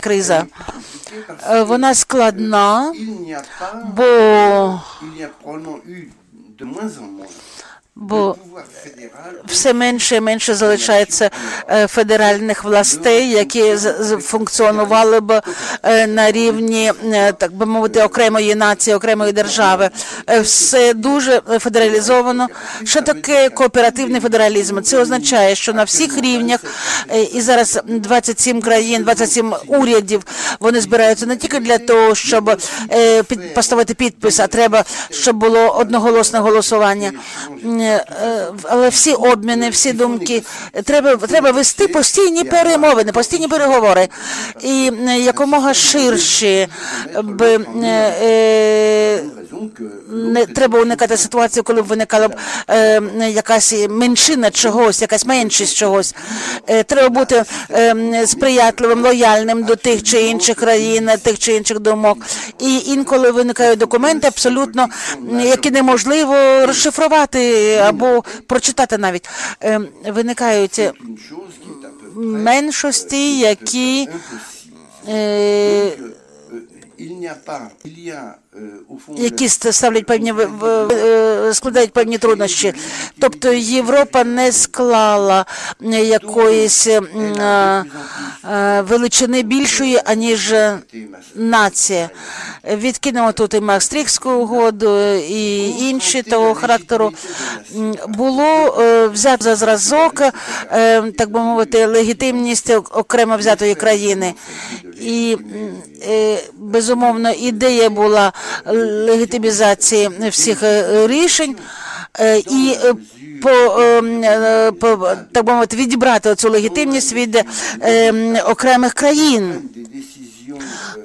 криза. Е, Вона складна, бо, бо все менше і менше залишається е, федеральних властей, які функціонували б е, на рівні, е, так би мовити, окремої нації, окремої держави. Все дуже федералізовано. Що таке кооперативний федералізм? Це означає, що на всіх рівнях і зараз 27 країн, 27 урядів вони збираються не тільки для того, щоб поставити підпис, а треба, щоб було одноголосне голосування. Е, е, Але всі обміни, всі думки. Треба, треба вести постійні перемовини, постійні переговори. І е, якомога ширші би е, не треба уникати ситуації, коли б виникала б е, якась меншина чогось, якась меншість чогось. Е, треба бути е, сприятливим, лояльним до тих чи інших країн, тих чи інших думок. І інколи виникають документи, абсолютно які неможливо розшифрувати або прочитати навіть. Е, виникають е, меншості, які е, які ставлять певні е, складають певні труднощі. Тобто Європа не склала якоїсь е, е, величини більшої, аніж нація. Відкинемо тут і Мастрихську угоду, і інші того характеру. Було взято за зразок, так би мовити, легітимність окремо взятої країни. І е, безумовно ідея була легітимізації всіх е, рішень е, і по, по так би мовити відібрати цю легітимність від окремих країн.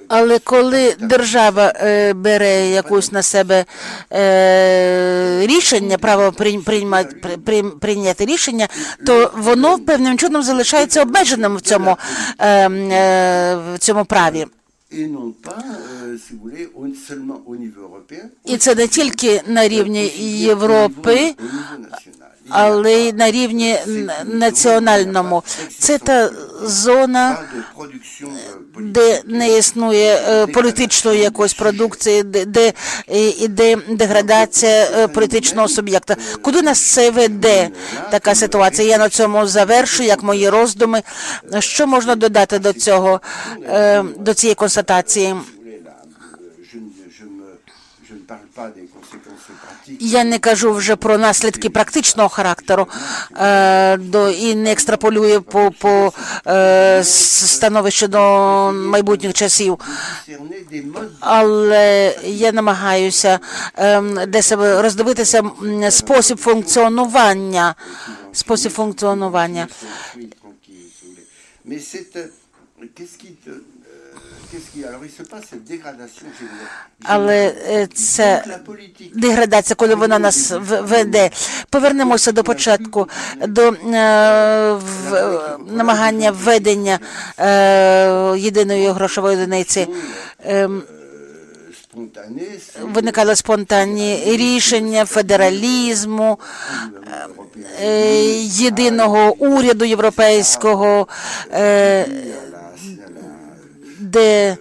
Але коли держава е, бере якусь на себе е, рішення, право прийм- приймати прийняти рішення, то воно певним чином залишається обмеженим в цьому, е, е, в цьому праві. І це не тільки на рівні Європи, але й на рівні національному. Це та зона. Де не існує е, політичної якоїсь продукції, де, е, іде деградація е, політичного суб'єкта. Куди нас це веде така ситуація? Я на цьому завершу, як мої роздуми. Що можна додати до цього, до цієї констатації? Я не кажу вже про наслідки практичного характеру е, і не екстраполюю по, по е, становищу до майбутніх часів. Але я намагаюся ем, для себе роздивитися спосіб функціонування. Спосіб функціонування. Але е, це деградація, коли вона нас веде. Повернемося до початку, до е, намагання введення е, єдиної грошової одиниці. Ем, Виникали спонтанні рішення федералізму, е, єдиного уряду європейського, е, де е,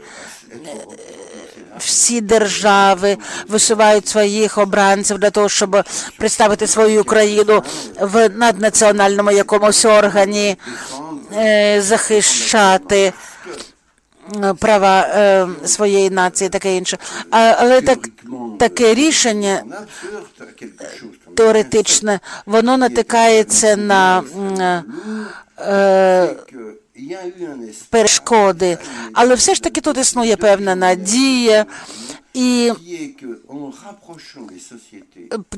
всі держави висувають своїх обранців для того, щоб представити свою країну в наднаціональному якомусь органі, е, захищати е, права своєї нації, таке інше. Але так, таке рішення теоретичне, воно натикається на перешкоди. Але все ж таки тут існує певна надія. І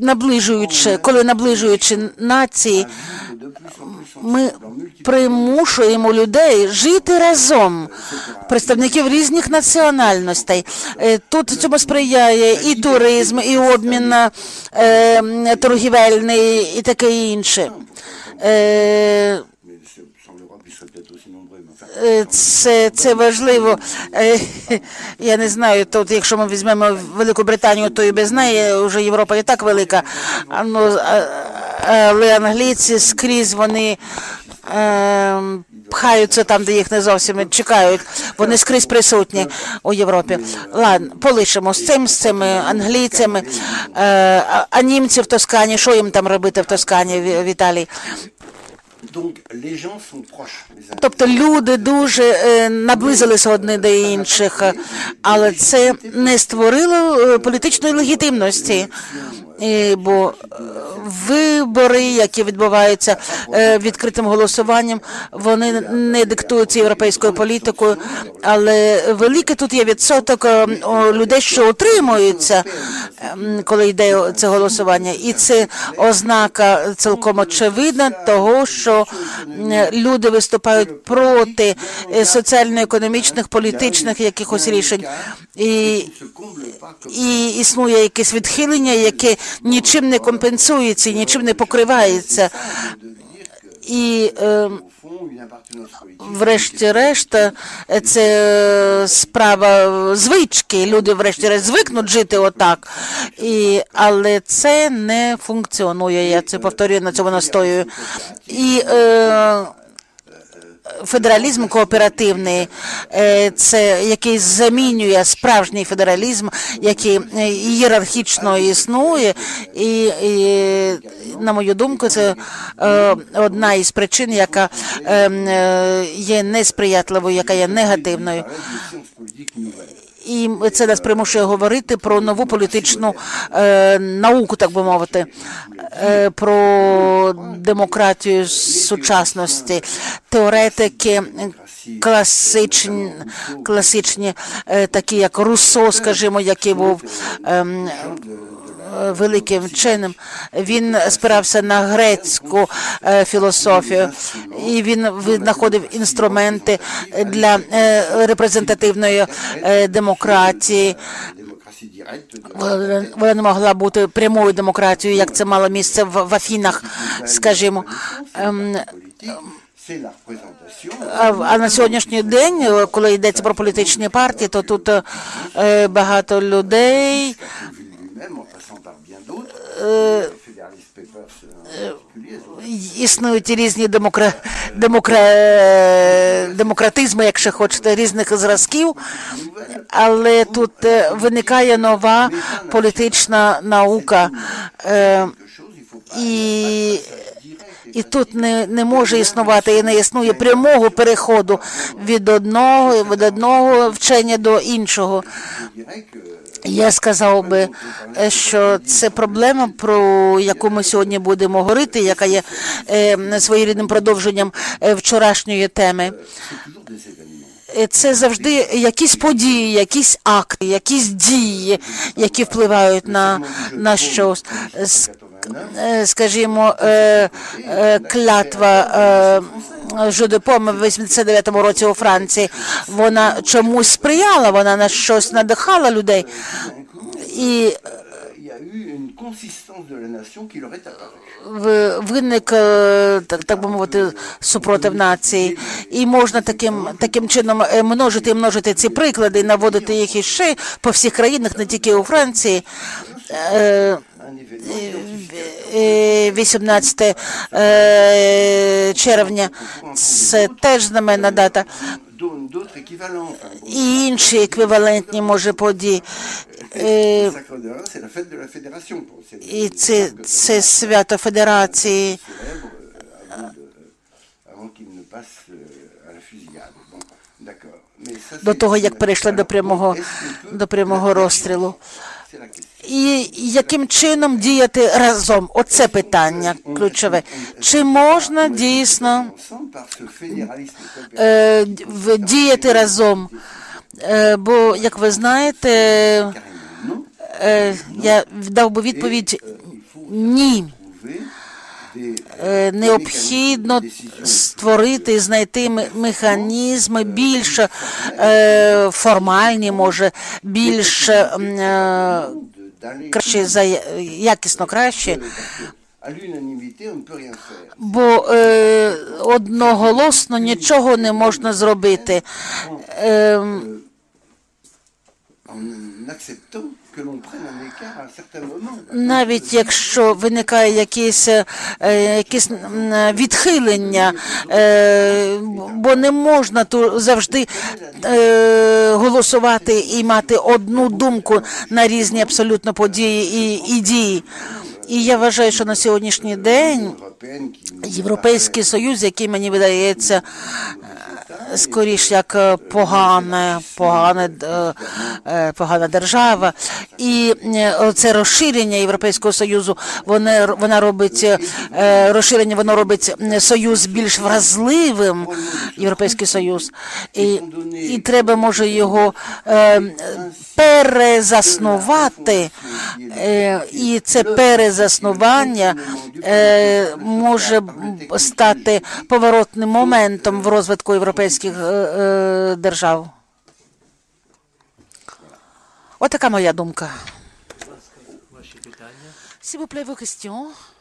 наближуючи, коли наближуючи нації, ми примушуємо людей жити разом, представників різних національностей. Е, Тут цьому сприяє і туризм, і обмін е, торгівельний, і таке інше. Це, це важливо. Е, Я не знаю, тут, якщо ми візьмемо Велику Британію, то і без неї вже Європа і так велика. Ну, але англійці скрізь вони е, пхаються там, де їх не зовсім чекають. Вони скрізь присутні у Європі. Ладно, полишимо з цим, з цими англійцями, е, а, німці в Тоскані, що їм там робити в Тоскані, в Італії? Тобто люди дуже е, наблизилися одне до інших, але це не створило е, політичної легітимності. І, бо е, вибори, які відбуваються відкритим голосуванням, вони не диктуються європейською політикою, але великий тут є відсоток людей, що утримуються, ем, коли йде це голосування, і це ознака цілком очевидна того, що м, люди виступають проти е, соціально-економічних, політичних якихось рішень. І і існує якесь відхилення, яке нічим не компенсується, нічим не покривається. І е, врешті-решт, е, це е, справа звички. Люди, врешті-решт, звикнуть жити отак. І, але це не функціонує. Я це повторюю, на цьому настоюю. І е, федералізм кооперативний, е, це який замінює справжній федералізм, який е, ієрархічно існує, і, і на мою думку, це е, одна із причин, яка е, е, є несприятливою, яка є негативною. І це нас примушує говорити про нову політичну е, науку, так би мовити, про демократію сучасності, теоретики класичні, класичні е, такі як Руссо, скажімо, який був ем, е, великим вченим. Він спирався на грецьку е, філософію, і він знаходив інструменти для е, репрезентативної е, демократії. Вона не могла бути прямою демократією, як це мало місце в, в Афінах, скажімо. Ем. А, на сьогоднішній день, е, коли йдеться про політичні партії, то тут е, багато людей існують різні демокра... Демокра... демократизми, якщо хочете, різних зразків, але тут е, виникає нова політична наука. Е, і, і тут не, не може існувати і не існує прямого переходу від одного від одного вчення до іншого. Я сказав би, е, що це проблема, про яку ми сьогодні будемо говорити, яка є е, своєрідним продовженням е, вчорашньої теми. Це завжди якісь події, якісь акти, якісь дії, які впливають на, на щось. Е, Скажімо, е, е, клятва е, Жодепом в 89-му році у Франції, вона чомусь сприяла, вона на щось надихала людей. І виник, так, би мовити, супротив нації. І можна таким, таким чином множити і множити ці приклади, наводити їх іще по всіх країнах, не тільки у Франції. Е, Un événement е, 18 е, червня це теж знаменна дата. І інші еквівалентні, може, події. Е, І це, це свято Федерації. euh, euh, До того, як перейшли до прямого, до прямого розстрілу. І яким чином діяти разом? Оце питання ключове. Чи можна дійсно е, діяти разом? Е, бо, як ви знаєте, е, я дав би відповідь ні. Е, Необхідно створити, і знайти механізми більш е, формальні, може, більш е, краще якісно краще. Бо е, одноголосно нічого не можна зробити. Е, Навіть якщо виникає якесь, е, якесь відхилення, е, бо не можна завжди е, голосувати і мати одну думку на різні абсолютно події і, і дії. І я вважаю, що на сьогоднішній день Європейський Союз, який мені видається скоріш як е, погане, погане, е, е, погана держава, і це розширення Європейського Союзу, воно, вона робить розширення, воно робить союз більш вразливим, Європейський Союз, і, і треба може його перезаснувати, і це перезаснування може стати поворотним моментом в розвитку європейських е, е, держав. Отака моя думка. S'il vous plaît, vos questions.